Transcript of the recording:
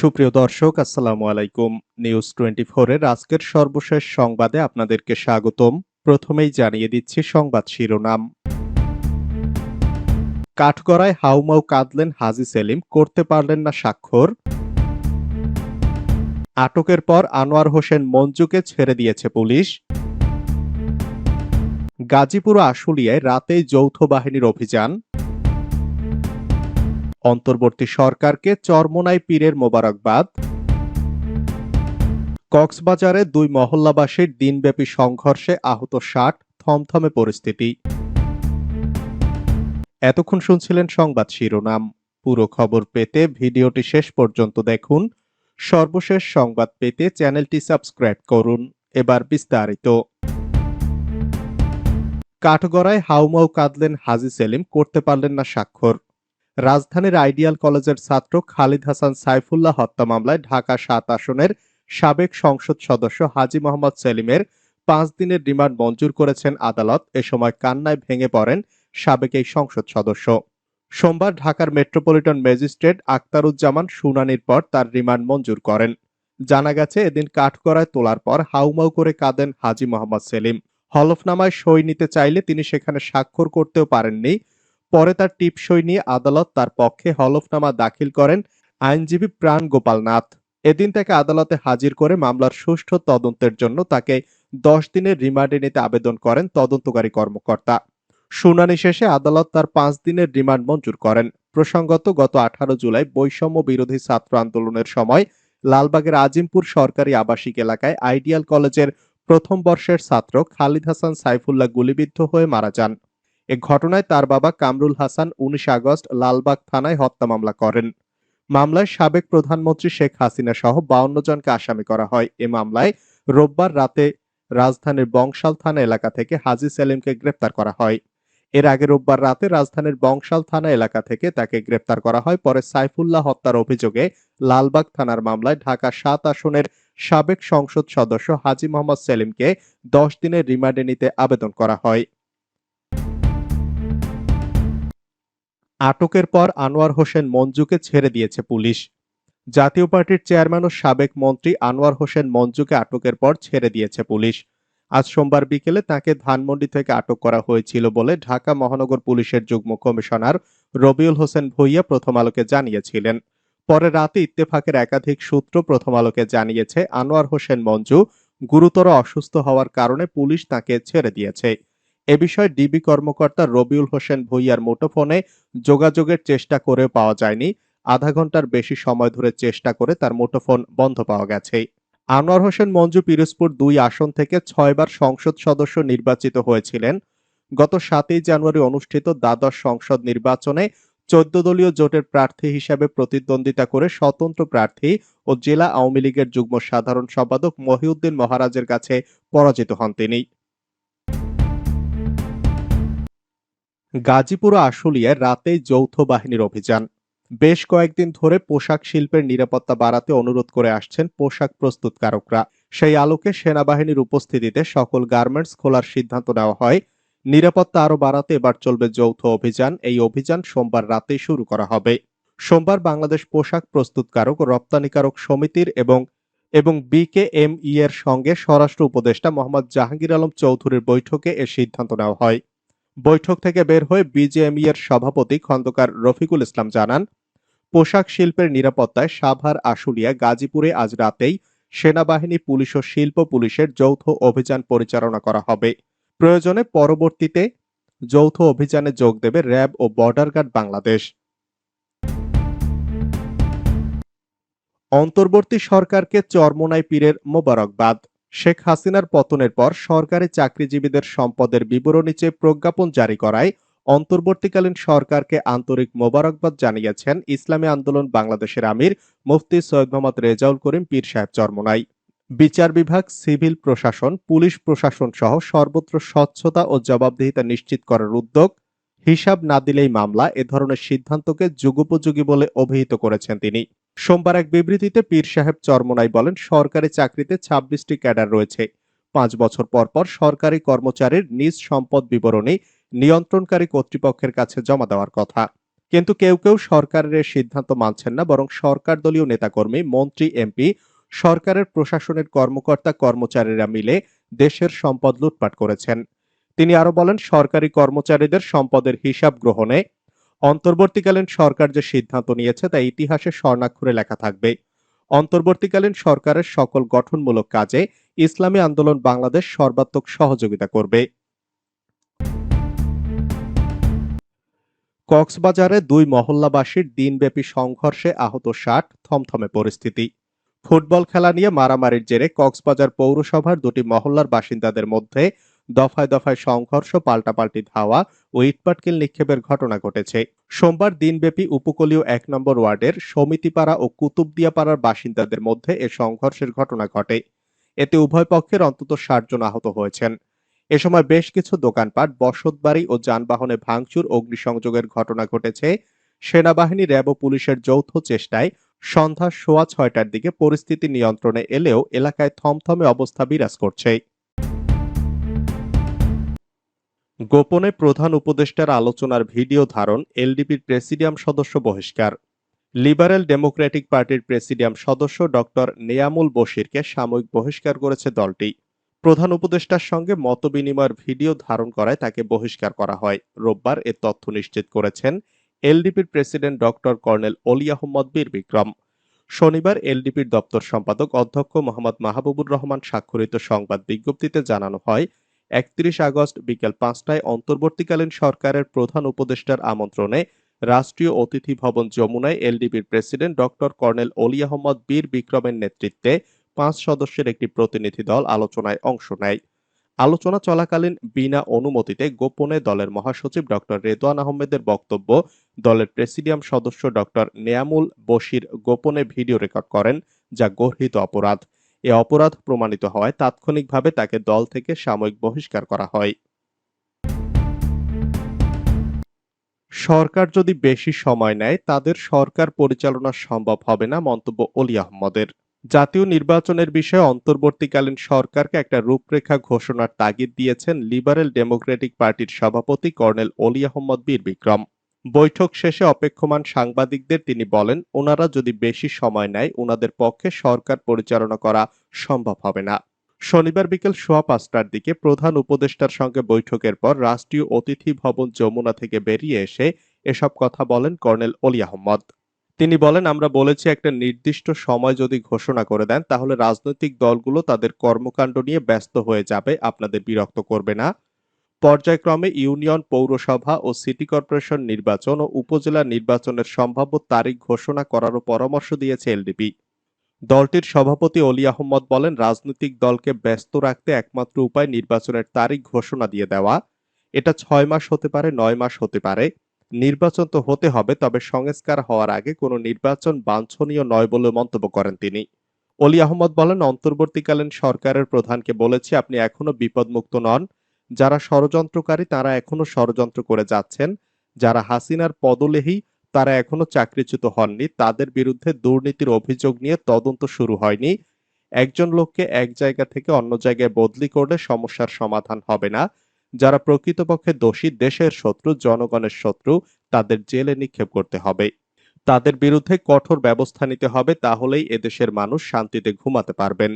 সুপ্রিয় দর্শক, আসসালামু আলাইকুম। নিউজ টোয়েন্টি এর আজকের সর্বশেষ সংবাদে আপনাদেরকে স্বাগতম। প্রথমেই জানিয়ে দিচ্ছি সংবাদ শিরোনাম। কাঠগড়ায় হাউমাউ কাঁদলেন হাজি সেলিম, করতে পারলেন না স্বাক্ষর। আটকের পর আনোয়ার হোসেন মঞ্জুকে ছেড়ে দিয়েছে পুলিশ। গাজীপুর আশুলিয়ায় রাতেই যৌথ বাহিনীর অভিযান। অন্তর্বর্তী সরকারকে চরমোনাই পীরের মোবারকবাদ। কক্সবাজারে দুই মহল্লাবাসীর দিনব্যাপী সংঘর্ষে আহত ষাট থমথমে পরিস্থিতি। এতক্ষণ শুনছিলেন সংবাদ শিরোনাম। পুরো খবর পেতে ভিডিওটি শেষ পর্যন্ত দেখুন। সর্বশেষ সংবাদ পেতে চ্যানেলটি সাবস্ক্রাইব করুন। এবার বিস্তারিত। কাঠগড়ায় হাউমাউ কাঁদলেন হাজি সেলিম, করতে পারলেন না স্বাক্ষর। রাজধানীর আইডিয়াল কলেজের ছাত্র খালিদ হাসান সাইফুল্লাহ হত্যা মামলায় ঢাকা সাত আসনের সাবেক সংসদ সদস্য হাজি মোহাম্মদ সেলিমের পাঁচ দিনের রিমান্ড মঞ্জুর করেছেন আদালত। এ সময় কান্নায় ভেঙে পড়েন সাবেক এই সংসদ সদস্য। সোমবার ঢাকার মেট্রোপলিটন ম্যাজিস্ট্রেট আক্তারুজ্জামান শুনানির পর তার রিমান্ড মঞ্জুর করেন। জানা গেছে, এদিন কাঠগড়ায় তোলার পর হাউমাউ করে কাঁদেন হাজি মোহাম্মদ সেলিম। হলফনামায় সই নিতে চাইলে তিনি সেখানে স্বাক্ষর করতেও পারেননি। পরে তার টিপসই নিয়ে আদালত তার পক্ষে হলফনামা দাখিল করেন আইনজীবী প্রাণ গোপাল নাথ। এদিন তাকে আদালতে হাজির করে মামলার সুষ্ঠু তদন্তের জন্য তাকে দশ দিনের রিমান্ডে নিতে আবেদন করেন তদন্তকারী কর্মকর্তা। শুনানি শেষে আদালত তার পাঁচ দিনের রিমান্ড মঞ্জুর করেন। প্রসঙ্গত, গত আঠারো জুলাই বৈষম্য বিরোধী ছাত্র আন্দোলনের সময় লালবাগের আজিমপুর সরকারি আবাসিক এলাকায় আইডিয়াল কলেজের প্রথম বর্ষের ছাত্র খালিদ হাসান সাইফুল্লাহ গুলিবিদ্ধ হয়ে মারা যান। এ ঘটনায় তার বাবা কামরুল হাসান উনিশ আগস্ট লালবাগ থানায় হত্যা মামলা করেন। মামলায় সাবেক প্রধানমন্ত্রী শেখ হাসিনা সহ বাউন্ন জনকে আসামি করা হয়। এ মামলায় রোববার রাতে রাজধানীর বংশাল থানা এলাকা থেকে হাজি সেলিমকে গ্রেপ্তার করা হয়। এর আগে রোববার রাতে রাজধানীর বংশাল থানা এলাকা থেকে তাকে গ্রেপ্তার করা হয়। পরে সাইফুল্লাহ হত্যার অভিযোগে লালবাগ থানার মামলায় ঢাকা সাত আসনের সাবেক সংসদ সদস্য হাজি মোহাম্মদ সেলিমকে দশ দিনের রিমান্ডে নিতে আবেদন করা হয়। আটকের পর আনোয়ার হোসেন মঞ্জুকে ছেড়ে দিয়েছে পুলিশ। জাতীয় পার্টির চেয়ারম্যান ও সাবেক মন্ত্রী আনোয়ার হোসেন মঞ্জুকে আটকের পর ছেড়ে দিয়েছে পুলিশ। আজ সোমবার বিকেলে তাকে ধানমন্ডি থেকে আটক করা হয়েছিল বলে ঢাকা মহানগর পুলিশের যুগ্ম কমিশনার রবিউল হোসেন ভুইয়া প্রথম আলোকে জানিয়েছিলেন। পরে রাতে ইত্তেফাকের একাধিক সূত্র প্রথম আলোকে জানিয়েছে, আনোয়ার হোসেন মঞ্জু গুরুতর অসুস্থ হওয়ার কারণে পুলিশ তাকে ছেড়ে দিয়েছে। এ বিষয়ে ডিবি কর্মকর্তা রবিউল হোসেন ভুইয়ার মুঠোফোনে যোগাযোগের চেষ্টা করে পাওয়া যায়নি। আধা ঘণ্টার বেশি সময় ধরে চেষ্টা করে তার মুঠোফোন বন্ধ পাওয়া গেছে। আনোয়ার হোসেন মঞ্জু পিরোজপুর দুই আসন থেকে ছয়বার সংসদ সদস্য নির্বাচিত হয়েছিলেন। গত সাতই জানুয়ারি অনুষ্ঠিত দ্বাদশ সংসদ নির্বাচনে চোদ্দ দলীয় জোটের প্রার্থী হিসাবে প্রতিদ্বন্দ্বিতা করে স্বতন্ত্র প্রার্থী ও জেলা আওয়ামী লীগের যুগ্ম সাধারণ সম্পাদক মহিউদ্দিন মহারাজের কাছে পরাজিত হন তিনি। গাজীপুর আশুলিয়ায় রাতেই যৌথ বাহিনীর অভিযান। বেশ কয়েকদিন ধরে পোশাক শিল্পের নিরাপত্তা বাড়াতে অনুরোধ করে আসছেন পোশাক প্রস্তুতকারকরা। সেই আলোকে সেনাবাহিনীর উপস্থিতিতে সকল গার্মেন্টস খোলার সিদ্ধান্ত নেওয়া হয়। নিরাপত্তা আরও বাড়াতে এবার চলবে যৌথ অভিযান। এই অভিযান সোমবার রাতেই শুরু করা হবে। সোমবার বাংলাদেশ পোশাক প্রস্তুতকারক রপ্তানিকারক সমিতির এবং এবং বিকেএমই এর সঙ্গে স্বরাষ্ট্র উপদেষ্টা মোহাম্মদ জাহাঙ্গীর আলম চৌধুরীর বৈঠকে এ সিদ্ধান্ত নেওয়া হয়। বৈঠক থেকে বের হয়ে বিজেএমই এর সভাপতি খন্দকার রফিকুল ইসলাম জানান, পোশাক শিল্পের নিরাপত্তায় সাভার, আশুলিয়া, গাজীপুরে আজ রাতেই সেনাবাহিনী, পুলিশ ও শিল্প পুলিশের যৌথ অভিযান পরিচালনা করা হবে। প্রয়োজনে পরবর্তীতে যৌথ অভিযানে যোগ দেবে র্যাব ও বর্ডার গার্ড বাংলাদেশ। অন্তর্বর্তী সরকারকে চরমোনাই পীরের মোবারকবাদ। শেখ হাসিনার পতনের পর সরকারি চাকরিজীবীদের সম্পদের বিবরণী চেয়ে প্রজ্ঞাপন জারি করায়, অন্তর্বর্তীকালীন সরকারকে আন্তরিক মোবারকবাদ জানিয়েছেন ইসলামী আন্দোলন বাংলাদেশের আমির মুফতি সৈয়দ মোহাম্মদ রেজাউল করিম পীর সাহেব চরমোনাই। বিচার বিভাগ, সিভিল প্রশাসন, পুলিশ প্রশাসন সহ সর্বত্র স্বচ্ছতা ও জবাবদিহিতা নিশ্চিত করার উদ্যোগ, হিসাব না দিলেই মামলা এ ধরনের সিদ্ধান্তকে যুগোপযোগী বলে অভিহিত করেছেন তিনি। সোমবার এক বিবৃতিতে পীর সাহেব চরমোনাই বলেন, সরকারি চাকরিতে ছাব্বিশটি ক্যাডার রয়েছে। পাঁচ বছর পর পর সরকারি কর্মচারীর নিজ সম্পদ বিবরণী নিয়ন্ত্রণকারী কর্তৃপক্ষের কাছে জমা দেওয়ার কথা। কিন্তু কেউ কেউ সরকারের সিদ্ধান্ত মানছেন না, বরং সরকার দলীয় নেতাকর্মী, মন্ত্রী, এমপি, সরকারের প্রশাসনের কর্মকর্তা, কর্মচারীরা মিলে দেশের সম্পদ লুটপাট করেছেন। তিনি আরও বলেন, সরকারি কর্মচারীদের সম্পদের হিসাব গ্রহণে অন্তর্বর্তীকালীন সরকার যে সিদ্ধান্ত নিয়েছে তা ইতিহাসে স্বর্ণাক্ষরে লেখা থাকবে। অন্তর্বর্তীকালীন সরকারের সকল গঠনমূলক কাজে ইসলামী আন্দোলন বাংলাদেশ সর্বাত্মক সহযোগিতা করবে। কক্সবাজারে দুই মহল্লাবাসীর দিনব্যাপী সংঘর্ষে আহত ষাট থমথমে পরিস্থিতি। ফুটবল খেলা নিয়ে মারামারির জেরে কক্সবাজার পৌরসভার দুটি মহল্লার বাসিন্দাদের মধ্যে দফায় দফায় সংঘর্ষ, পাল্টাপাল্টি ধাওয়া ও ইটপাটকেল নিক্ষেপের ঘটনা ঘটেছে। সোমবার দিনব্যাপী উপকূলীয় এক নম্বর ওয়ার্ডের সমিতিপাড়া ও কুতুবদিয়াপাড়ার বাসিন্দাদের মধ্যে এ সংঘর্ষের ঘটনা ঘটে। এতে উভয় পক্ষের অন্তত ষাট জন আহত হয়েছেন। এ সময় বেশ কিছু দোকানপাট, বসতবাড়ি ও যানবাহনে ভাঙচুর, অগ্নিসংযোগের ঘটনা ঘটেছে। সেনাবাহিনী, র্যাব ও পুলিশের যৌথ চেষ্টায় সন্ধ্যা সোয়া ছয়টার দিকে পরিস্থিতি নিয়ন্ত্রণে এলেও এলাকায় থমথমে অবস্থা বিরাজ করছে। গোপনে প্রধান উপদেষ্টার আলোচনার ভিডিও ধারণ এলডিপির প্রেসিডিয়াম সদস্য বহিষ্কার। লিবারেল ডেমোক্রেটিক পার্টির প্রেসিডিয়াম সদস্য ডক্টর নেয়ামুল বশিরকে সাময়িক বহিষ্কার করেছে দলটি। প্রধান উপদেষ্টার সঙ্গে মতবিনিময়ের ভিডিও ধারণ করায় তাকে বহিষ্কার করা হয়। রোববার এ তথ্য নিশ্চিত করেছেন এলডিপির প্রেসিডেন্ট ডক্টর কর্নেল অলি আহমদ বীর বিক্রম। শনিবার এলডিপির দপ্তর সম্পাদক অধ্যক্ষ মোহাম্মদ মাহবুবুর রহমান স্বাক্ষরিত সংবাদ বিজ্ঞপ্তিতে জানানো হয় একত্রিশ আগস্ট বিকেল পাঁচটায় অন্তর্বর্তীকালীন সরকারের প্রধান উপদেষ্টার আমন্ত্রণে রাষ্ট্রীয় অতিথি ভবন যমুনায় এলডিবির প্রেসিডেন্ট ডক্টর কর্নেল অলি আহমদ বীর বিক্রমের নেতৃত্বে পাঁচ সদস্যের একটি প্রতিনিধি দল আলোচনায় অংশ নেয়। আলোচনা চলাকালীন বিনা অনুমতিতে গোপনে দলের মহাসচিব ডক্টর রেদওয়ান আহমেদের বক্তব্য দলের প্রেসিডিয়াম সদস্য ডক্টর নেয়ামুল বশির গোপনে ভিডিও রেকর্ড করেন, যা গর্হিত অপরাধ। এ অপরাধ প্রমাণিত হওয়ায় তাৎক্ষণিকভাবে তাকে দল থেকে সাময়িক বহিষ্কার করা হয়। সরকার যদি বেশি সময় নেয়, তাদের সরকার পরিচালনা সম্ভব হবে না, মন্তব্য অলি আহমদের। জাতীয় নির্বাচনের বিষয়ে অন্তর্বর্তীকালীন সরকারকে একটা রূপরেখা ঘোষণার তাগিদ দিয়েছেন লিবারেল ডেমোক্রেটিক পার্টির সভাপতি কর্নেল অলি আহমদ বীর বিক্রম বৈঠক শেষে অপেক্ষমান সাংবাদিকদের তিনি বলেন, ওনারা যদি বেশি সময় নেয়, ওনাদের পক্ষে সরকার পরিচালনা করা সম্ভব হবে না। শনিবার বিকেল সোয়া পাঁচটার দিকে প্রধান উপদেষ্টার সঙ্গে বৈঠকের পর রাষ্ট্রীয় অতিথি ভবন যমুনা থেকে বেরিয়ে এসে এসব কথা বলেন কর্নেল অলি আহমদ। তিনি বলেন, আমরা বলেছি একটা নির্দিষ্ট সময় যদি ঘোষণা করে দেন, তাহলে রাজনৈতিক দলগুলো তাদের কর্মকাণ্ড নিয়ে ব্যস্ত হয়ে যাবে। আপনাদের বিরক্ত করবে না। পর্যায়ক্রমে ইউনিয়ন পৌরসভা ও সিটি কর্পোরেশন নির্বাচন ও উপজেলা নির্বাচনের সম্ভাব্য তারিখ ঘোষণা করারও পরামর্শ দিয়েছে এলডিপি। দলটির সভাপতি অলি আহমদ বলেন, রাজনৈতিক দলকে ব্যস্ত রাখতে একমাত্র উপায় নির্বাচনের তারিখ ঘোষণা দিয়ে দেওয়া। এটা ছয় মাস হতে পারে, নয় মাস হতে পারে। নির্বাচন তো হতে হবে, তবে সংস্কার হওয়ার আগে কোনো নির্বাচন বাঞ্ছনীয় নয় বলে মন্তব্য করেন তিনি। অলি আহমদ বলেন, অন্তর্বর্তীকালীন সরকারের প্রধানকে বলেছি, আপনি এখনও বিপদমুক্ত নন। যারা ষড়যন্ত্রকারী, তারা এখনও ষড়যন্ত্র করে যাচ্ছেন। যারা হাসিনার পদলেহী, তারা এখনও চাকরিচ্যুত হননি। তাদের বিরুদ্ধে দুর্নীতির অভিযোগ নিয়ে তদন্ত শুরু হয়নি। একজন লোককে এক জায়গা থেকে অন্য জায়গায় বদলি করলে সমস্যার সমাধান হবে না। যারা প্রকৃতপক্ষে দোষী, দেশের শত্রু, জনগণের শত্রু, তাদের জেলে নিক্ষেপ করতে হবে। তাদের বিরুদ্ধে কঠোর ব্যবস্থা নিতে হবে, তাহলেই এদেশের মানুষ শান্তিতে ঘুমাতে পারবেন।